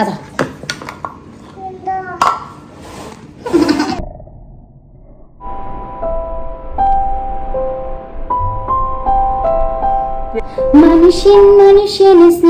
അതാ മനുഷ്യൻ മനുഷ്യനെ സ്നേഹിച്ചു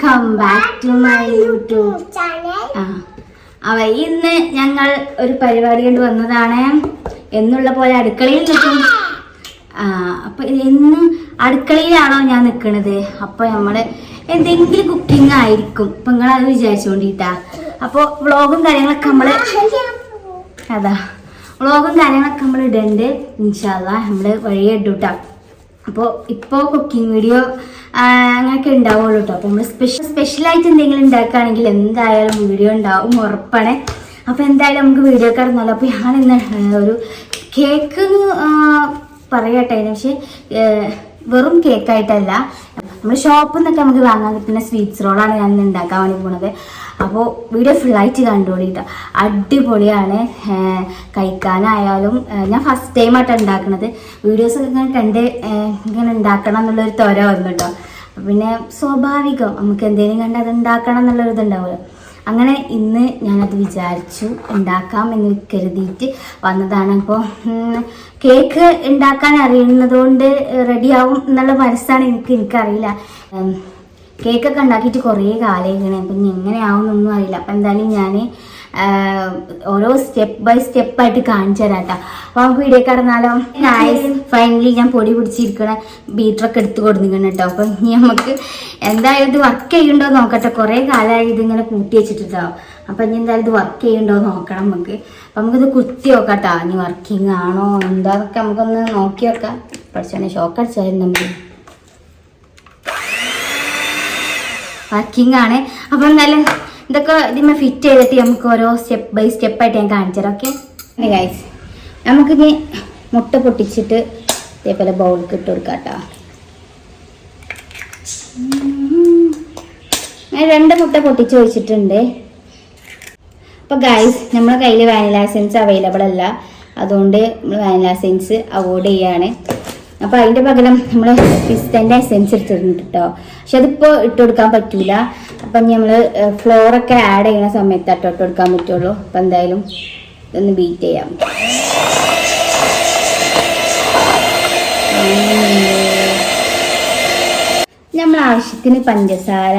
welcome back to my YouTube channel അവ ഇന്ന് ഞങ്ങൾ ഒരു പരിപാടി കൊണ്ട് വന്നതാണ്. എന്നുള്ള പോലെ അടുക്കളയിൽ നിൽക്കും അപ്പൊ ഇന്ന് അടുക്കളയിലാണോ ഞാൻ നിൽക്കണത്? അപ്പൊ നമ്മൾ എന്തെങ്കിലും കുക്കിംഗ് ആയിരിക്കും. ഇപ്പൊ നിങ്ങൾ അത് വിചാരിച്ചുകൊണ്ടിട്ടാ അപ്പൊ വ്ളോഗും കാര്യങ്ങളൊക്കെ നമ്മൾ അതാ. വ്ളോഗും കാര്യങ്ങളൊക്കെ നമ്മൾ ഇടണ്ട്. ഇൻഷാല്ല നമ്മൾ വഴിയെ ഇട്ടൂട്ടാ അപ്പോൾ ഇപ്പോൾ കുക്കിംഗ് വീഡിയോ അങ്ങനെയൊക്കെ ഉണ്ടാവുള്ളൂ കേട്ടോ അപ്പോൾ നമ്മൾ സ്പെഷ്യൽ സ്പെഷ്യലായിട്ട് എന്തെങ്കിലും ഉണ്ടാക്കുകയാണെങ്കിൽ എന്തായാലും വീഡിയോ ഉണ്ടാവും ഉറപ്പാണ്. അപ്പോൾ എന്തായാലും നമുക്ക് വീഡിയോ കടന്നല്ലോ അപ്പോൾ ഞാൻ ഇന്ന് ഒരു കേക്ക് പറയട്ടെ പക്ഷേ വെറും കേക്കായിട്ടല്ല നമ്മൾ ഷോപ്പിൽ നിന്നൊക്കെ നമുക്ക് വാങ്ങാൻ കിട്ടുന്ന സ്വീറ്റ്സ് റോളാണ് ഞാൻ ഉണ്ടാക്കാൻ വേണ്ടി പോണത്. അപ്പോൾ വീഡിയോ ഫുള്ളായിട്ട് കണ്ടുകൊണ്ടിട്ട് അടിപൊളിയാണ്. കഴിക്കാനായാലും ഞാൻ ഫസ്റ്റ് ടൈം ആയിട്ട് ഉണ്ടാക്കുന്നത് വീഡിയോസ് ഇങ്ങനെ കണ്ട് ഇങ്ങനെ ഉണ്ടാക്കണം എന്നുള്ളൊരു ത്വര വന്നിട്ടോ. പിന്നെ സ്വാഭാവികം നമുക്ക് എന്തെങ്കിലും കണ്ട് അത് ഉണ്ടാക്കണം എന്നുള്ളൊരു ഇതുണ്ടാവുമല്ലോ. അങ്ങനെ ഇന്ന് ഞാനത് വിചാരിച്ചു ഉണ്ടാക്കാം എന്ന് കരുതിയിട്ട് വന്നതാണ്. അപ്പോൾ കേക്ക് ഉണ്ടാക്കാൻ അറിയുന്നതുകൊണ്ട് റെഡിയാവും എന്നുള്ള മനസ്സാണ് എനിക്ക് എനിക്കറിയില്ല. കേക്കൊക്കെ ഉണ്ടാക്കിയിട്ട് കുറേ കാലമായിക്കണേ അപ്പം ഇനി എങ്ങനെയാവുന്നൊന്നും അറിയില്ല. അപ്പം എന്തായാലും ഞാൻ ഓരോ സ്റ്റെപ്പ് ബൈ സ്റ്റെപ്പ് ആയിട്ട് കാണിച്ചു തരാം കേട്ടോ അപ്പോൾ നമുക്ക് വീഡിയോ കടന്നാലോ നൈസ് ഫൈനലി ഞാൻ പൊടി പിടിച്ചിരിക്കണ ബീറ്ററൊക്കെ എടുത്ത് കൊടുത്തിരിക്കണം കേട്ടോ അപ്പം ഇനി നമുക്ക് എന്തായാലും ഇത് വർക്ക് ചെയ്യുന്നുണ്ടോ നോക്കട്ടെ. കുറേ കാലമായി ഇതിങ്ങനെ കൂട്ടി വെച്ചിട്ടുണ്ടോ? അപ്പം ഇനി എന്തായാലും ഇത് വർക്ക് ചെയ്യുന്നുണ്ടോ നോക്കണം നമുക്ക്. അപ്പം നമുക്കിത് കുത്തി നോക്കാം കേട്ടോ ഇനി വർക്കിംഗ് ആണോ? എന്താന്നൊക്കെ നമുക്കൊന്ന് നോക്കി നോക്കാം. പഠിച്ചാണെങ്കിൽ ഷോക്ക് അടിച്ചായിരുന്നു നമ്മൾ വർക്കിംഗ് ആണ്. അപ്പം നല്ല ഇതൊക്കെ ഇതിന്മേ ഫിറ്റ് ചെയ്തിട്ട് നമുക്ക് ഓരോ സ്റ്റെപ്പ് ബൈ സ്റ്റെപ്പായിട്ട് ഞാൻ കാണിച്ചു തരാം ഓക്കെ ഗൈസ് നമുക്കിനി മുട്ട പൊട്ടിച്ചിട്ട് ഇതേപോലെ ബൗളിൽ ഇട്ട് കൊടുക്കാം കേട്ടോ ഞാൻ രണ്ട് മുട്ട പൊട്ടിച്ച് വെച്ചിട്ടുണ്ട്. അപ്പോൾ ഗൈസ് നമ്മളെ കയ്യിൽ വാനില എസെൻസ് അവൈലബിൾ അല്ല. അതുകൊണ്ട് നമ്മൾ വാനില എസെൻസ് അവോയ്ഡ് ചെയ്യാണ്. അപ്പോൾ അതിന്റെ പകരം നമ്മൾ പിസ്തന്റെ എസെൻസ് എടുത്തിട്ടുണ്ട് കേട്ടോ പക്ഷെ അതിപ്പോൾ ഇട്ട് കൊടുക്കാൻ പറ്റൂല. അപ്പം നമ്മൾ ഫ്ലോറൊക്കെ ആഡ് ചെയ്യുന്ന സമയത്ത് അട്ടോ ഇട്ട് കൊടുക്കാൻ പറ്റുള്ളൂ. അപ്പം എന്തായാലും ഇതൊന്ന് ബീറ്റ് ചെയ്യാം. നമ്മൾ ആവശ്യത്തിന് പഞ്ചസാര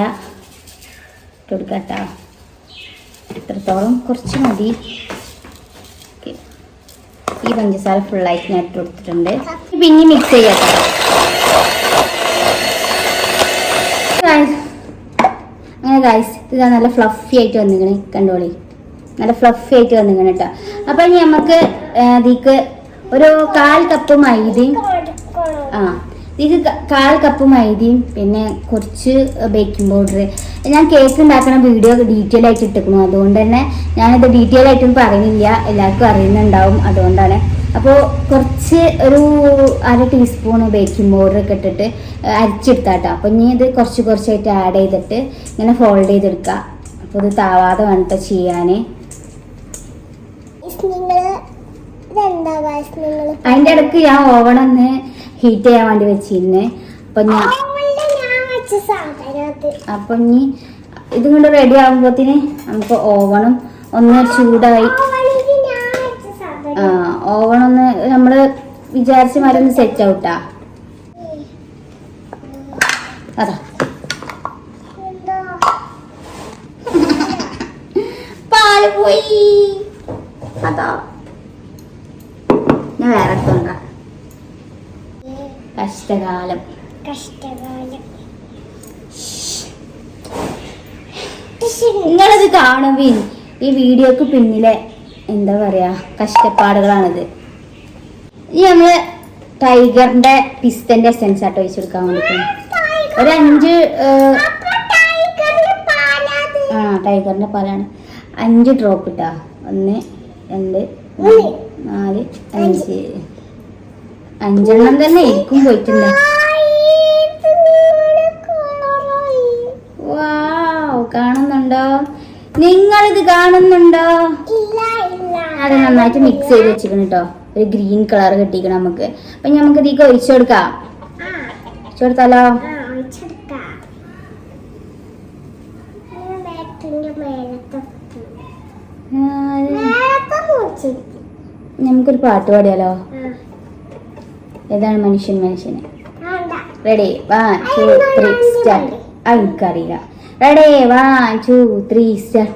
ഇട്ട് കൊടുക്കാം എത്രത്തോളം? കുറച്ച് മതി. ഈ പഞ്ചസാര ഫുള്ളായിട്ട് ഞാൻ ഇട്ട് കൊടുത്തിട്ടുണ്ട്. പിന്നെ മിക്സ് ചെയ്യാം അങ്ങനെ ഗൈസ് ഇതാ നല്ല ഫ്ലഫി ആയിട്ട് വന്നിങ്ങനെ കണ്ടോളി? നല്ല ഫ്ലഫി ആയിട്ട് വന്നിങ്ങനെ കേട്ടോ അപ്പൊ ഇനി നമുക്ക് ഇതിക്ക് ഒരു കാൽ കപ്പ് മൈദയും ആ ഇതിക്ക് കാൽ കപ്പ് മൈദയും പിന്നെ കുറച്ച് ബേക്കിംഗ് പൗഡർ ഞാൻ കേക്ക് ഉണ്ടാക്കണ വീഡിയോ ഡീറ്റെയിൽ ആയിട്ട് ഇട്ടിരിക്കുന്നു അതുകൊണ്ട് തന്നെ ഞാനത് ഡീറ്റെയിൽ ആയിട്ടൊന്നും പറയുന്നില്ല. എല്ലാവർക്കും അറിയുന്നുണ്ടാവും. അതുകൊണ്ടാണ് അപ്പോൾ കുറച്ച് ഒരു അര ടീസ്പൂൺ ബേക്കിംഗ് പൗഡർ ഒക്കെ ഇട്ടിട്ട് അരിച്ചെടുത്താട്ടോ. അപ്പോൾ ഇനി ഇത് കുറച്ച് കുറച്ചായിട്ട് ആഡ് ചെയ്തിട്ട് ഇങ്ങനെ ഫോൾഡ് ചെയ്തെടുക്കുക അപ്പോൾ ഇത് താവാതെ വേണ്ട ചെയ്യാൻ അതിന്റെ ഇടയ്ക്ക് ഞാൻ ഓവൺ ഒന്ന് ഹീറ്റ് ചെയ്യാൻ വേണ്ടി വെച്ചിരുന്നേ. അപ്പം ഞാൻ അപ്പം ഇനി ഇതും കൊണ്ട് റെഡി ആകുമ്പോത്തിന് നമുക്ക് ഓവണും ഒന്ന് ചൂടായി. ഒന്ന് നമ്മൾ വിചാരിച്ച മാതിരി ഒന്ന് സെറ്റ് ഔട്ടാ അതാ. പാൽ പോയി. അതാ. ഞാൻ വേറെ എടുത്തോണ്ടാ കഷ്ടകാലം. കഷ്ടകാലം. നിങ്ങളത് കാണുവിൻ ഈ വീഡിയോക്ക് പിന്നിലെ എന്താ പറയാ കഷ്ടപ്പാടുകളാണിത്. ഈ നമ്മൾ ടൈഗറിന്റെ പിസ്തന്റെ എസെൻസ് ആട്ടോ ഒഴിച്ചു കൊടുക്കാൻ വേണ്ടിട്ട് ഒരു അഞ്ച് ആ ടൈഗറിന്റെ പാലാണ്. അഞ്ച് ഡ്രോപ്പ് ഇട്ടാ. ഒന്ന് രണ്ട് നാല് അഞ്ച്. അഞ്ചെണ്ണം തന്നെ ഇരിക്കും പോയിട്ടുണ്ട്. വാവ് കാണുന്നുണ്ടോ? നിങ്ങളിത് കാണുന്നുണ്ടോ? അത് നന്നായിട്ട് മിക്സ് ചെയ്ത് വെച്ചിരിക്കണം കേട്ടോ ഒരു ഗ്രീൻ കളർ കിട്ടിക്കണം നമുക്ക്. അപ്പൊ നമുക്ക് ഇതിക്ക് ഒഴിച്ചു കൊടുക്കാം. ഒഴിച്ചു കൊടുത്താലോ? നമുക്കൊരു പാട്ട് പാടിയാലോ? ഏതാണ് മനുഷ്യൻ മനുഷ്യന്? Ready one two three start എനിക്കറിയില്ല. Ready one two three start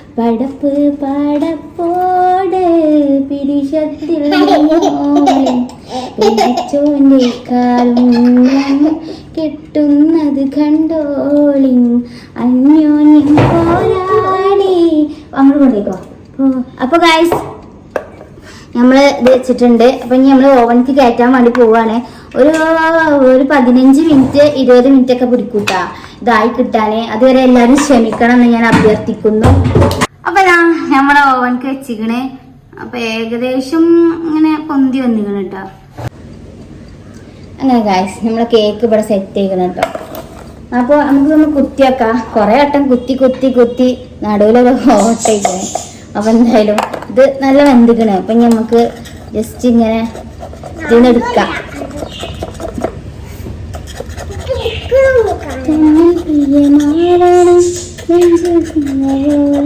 പടപ്പ് പടപ്പോട് പിരിശത്തിൽ പിടിച്ചോന്റെ കാലും കെട്ടുന്നത് കണ്ടോളി അന്യോന്യം പോരാടി. അങ്ങോട്ട് കൊണ്ടേക്കോ അപ്പൊ ഗായ്സ് നമ്മൾ ഇത് വെച്ചിട്ടുണ്ട്. അപ്പൊ ഇനി നമ്മൾ ഓവൻക്ക് കയറ്റാൻ വേണ്ടി പോവാണ്. ഒരു ഒരു പതിനഞ്ച് മിനിറ്റ് ഇരുപത് മിനിറ്റ് ഒക്കെ പിടിക്കൂട്ടാ. ഇതായി കിട്ടാന് അതുവരെ എല്ലാവരും ക്ഷമിക്കണം എന്ന് ഞാൻ അഭ്യർത്ഥിക്കുന്നു. അപ്പൊ നമ്മളെ ഓവൻക്ക് വെച്ചിക്കണ്. അപ്പൊ ഏകദേശം ഇങ്ങനെ പൊന്തി വന്നിക്കണം കേട്ടോ അങ്ങനെ ഗായ്സ് നമ്മളെ കേക്ക് ഇവിടെ സെറ്റ് ചെയ്യണം കേട്ടോ അപ്പോൾ നമുക്ക് നമ്മൾ കുത്തിയാക്കാം കുറേ വട്ടം കുത്തി കുത്തി കുത്തി നടുവിലൊരു ഓട്ടയിക്കണേ അപ്പൊ എന്തായാലും ഇത് നല്ല വെന്തിക്കണേ. അപ്പൊ നമുക്ക് ജസ്റ്റ് ഇങ്ങനെ ഇതിന്ന് എടുക്കാം ചാടുമോ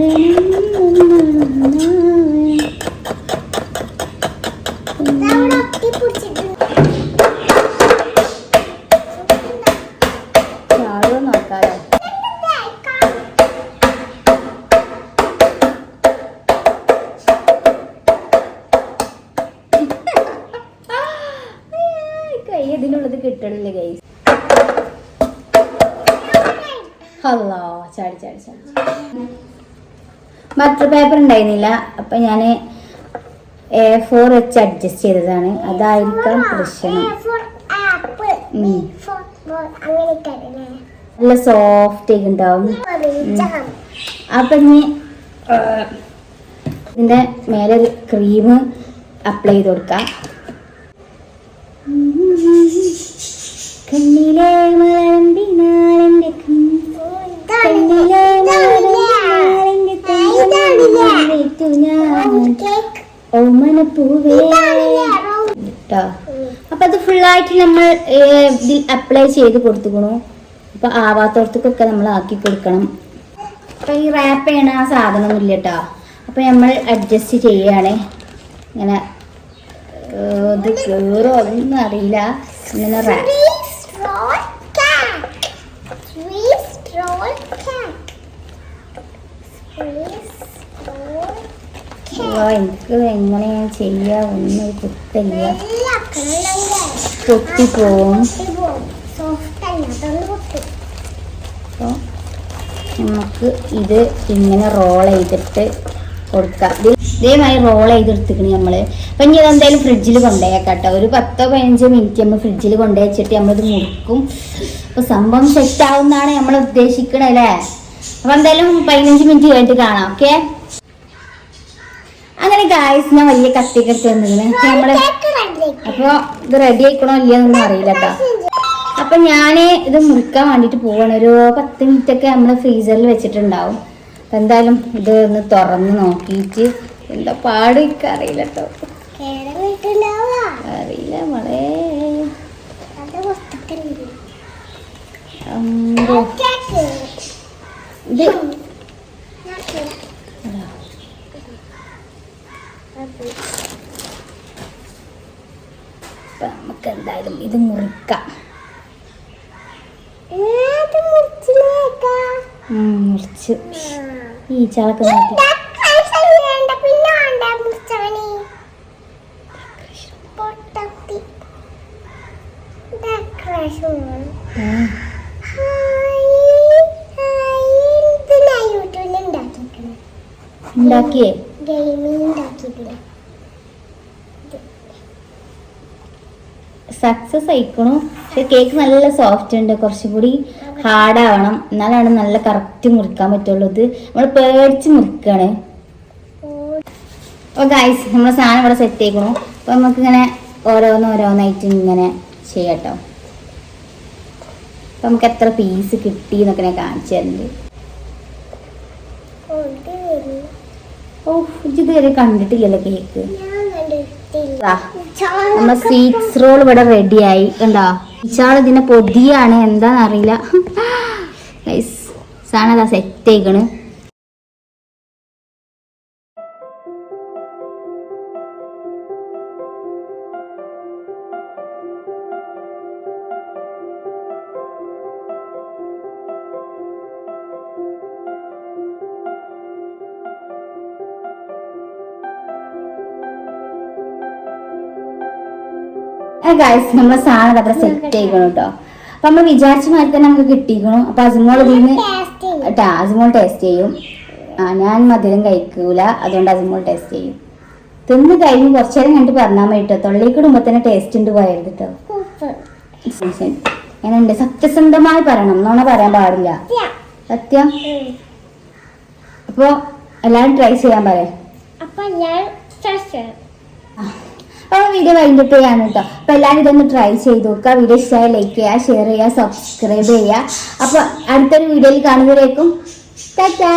ബട്ടർ പേപ്പർ ഉണ്ടായിരുന്നില്ല. അപ്പൊ ഞാൻ എ ഫോർ വെച്ച് അഡ്ജസ്റ്റ് ചെയ്തതാണ്. അതായിരിക്കാം പ്രശ്നം. നല്ല സോഫ്റ്റ് ഒക്കെ ഉണ്ടാവും. അപ്പൊ ഇനി ഇതിന്റെ മേലെ ക്രീം അപ്ലൈ ചെയ്ത് കൊടുക്കാം. അപ്പൊ അത് ഫുള്ളായിട്ട് നമ്മൾ ഇതിൽ അപ്ലൈ ചെയ്ത് കൊടുത്തുക്കണു. അപ്പൊ ആവാത്തോടത്തേക്കൊക്കെ നമ്മൾ ആക്കി കൊടുക്കണം. അപ്പൊ ഈ റാപ്പ് ചെയ്യണ ആ സാധനം ഇല്ല കേട്ടോ അപ്പൊ നമ്മൾ അഡ്ജസ്റ്റ് ചെയ്യാണ്. ഇങ്ങനെ ഇത് കേറോ? അതൊന്നും അറിയില്ല. ഇങ്ങനെ റാപ്പ് എനിക്ക് എങ്ങനെയാ ചെയ്യാ ഒന്നും കുത്തില്ല പൊട്ടിപ്പോവും അപ്പോൾ നമുക്ക് ഇത് ഇങ്ങനെ റോൾ ചെയ്തിട്ട് കൊടുക്കാം. ഇത് ഇതേമാതിരി റോൾ ചെയ്തെടുത്തിക്കണ് നമ്മൾ അപ്പൊ ഇനി ഇതെന്തായാലും ഫ്രിഡ്ജിൽ കൊണ്ടുപോയേക്കാം കേട്ടോ ഒരു പത്തോ പതിനഞ്ചോ മിനിറ്റ് നമ്മൾ ഫ്രിഡ്ജിൽ കൊണ്ടുവച്ചിട്ട് നമ്മളിത് മുറിക്കും. അപ്പൊ സംഭവം സെറ്റ് ആവുന്നതാണ് നമ്മൾ ഉദ്ദേശിക്കണേ അല്ലേ? അപ്പൊ എന്തായാലും പതിനഞ്ച് മിനിറ്റ് കഴിഞ്ഞിട്ട് കാണാം ഓക്കെ അങ്ങനെ ഗായ്സ് ഞാൻ വലിയ കത്തി വന്നിങ്ങനെ നമ്മൾ അപ്പൊ ഇത് റെഡി ആയിക്കണോ ഇല്ലയെന്നൊന്നും അറിയില്ല കേട്ടോ അപ്പൊ ഞാൻ ഇത് മുറിക്കാൻ വേണ്ടിട്ട് പോവാണ്. ഒരു പത്ത് മിനിറ്റ് ഒക്കെ നമ്മൾ ഫ്രീസറിൽ വെച്ചിട്ടുണ്ടാവും. അപ്പൊ എന്തായാലും ഇത് ഒന്ന് തുറന്ന് നോക്കിയിട്ട് എന്താ പാട് അറിയില്ല കേട്ടോ അറിയില്ല മോളെ. ഇത്. നമുക്ക് എന്തായാലും ഇത് മുറിക്കാം. മുറിച്ച്. ഈ ചാളൊക്കെ മാറ്റി. ഉണ്ടാക്കിയേ? സക്സസ് ആയിക്കണു. കേക്ക് നല്ല സോഫ്റ്റ് ഉണ്ട്. കുറച്ചും കൂടി ഹാർഡ് ആവണം എന്നാലാണ് നല്ല കറക്റ്റ് മുറിക്കാൻ പറ്റുള്ളൂ. ഇത് നമ്മൾ പേടിച്ച് മുറിക്കാണ്. അപ്പോൾ ഗൈസ് നമ്മൾ സാധനം ഇവിടെ സെറ്റ് ചെയ്യണു. അപ്പോൾ നമുക്കിങ്ങനെ ഓരോന്ന് ഓരോന്നായിട്ട് ഇങ്ങനെ ചെയ്യട്ടോ. അപ്പം നമുക്ക് എത്ര പീസ് കിട്ടി എന്നൊക്കെ ഞാൻ കാണിച്ചു തരുന്നുണ്ട് ഓ ഇത് ഇതുവരെ കണ്ടിട്ടില്ലല്ലോ കേക്ക് നമ്മുടെ സ്വീറ്റ്സ് റോൾ ഇവിടെ റെഡിയായി കണ്ടോ? ഇച്ചാൾ ഇതിനെ പൊതിയാണ് എന്താന്നറിയില്ല ഗൈസ് സാധനം അതാ സെറ്റ് ആയിക്കണ്. ഗൈസ് നമ്മളെ സാധനം അത്ര സെറ്റ് ചെയ്യണം കേട്ടോ അപ്പൊ നമ്മൾ വിചാരിച്ച മാതിരി തന്നെ നമുക്ക് കിട്ടിക്കണം അപ്പൊ അസുമോൾ ഇതിന് അസുമോൾ ടേസ്റ്റ് ചെയ്യും. ആ ഞാൻ മധുരം കഴിക്കൂല. അതുകൊണ്ട് അസുമോൾ ടേസ്റ്റ് ചെയ്യും. തിന്ന് കഴിഞ്ഞ് കുറച്ചു നേരം കണ്ടിട്ട് പറഞ്ഞാൽ മതി കേട്ടോ തൊള്ളിക്ക് ഇടുമ്പോ തന്നെ ടേസ്റ്റ് ഉണ്ട് പോയത് കേട്ടോ എങ്ങനെയുണ്ട്? സത്യസന്ധമായി പറയണം. എന്നോണ പറയാൻ പാടില്ല. സത്യം. അപ്പോ എല്ലാരും ട്രൈ ചെയ്യാൻ പറയാം. അപ്പൊ ഞാൻ അപ്പോൾ വീഡിയോ വൈൻഡപ്പ് ചെയ്യാണ് കേട്ടോ അപ്പോൾ എല്ലാവരും ഇതൊന്ന് ട്രൈ ചെയ്ത് നോക്കുക വീഡിയോ ഇഷ്ടമായ ലൈക്ക് ചെയ്യുക ഷെയർ ചെയ്യുക സബ്സ്ക്രൈബ് ചെയ്യുക അപ്പോൾ അടുത്തൊരു വീഡിയോയിൽ കാണുന്നവരേക്കും ടാറ്റാ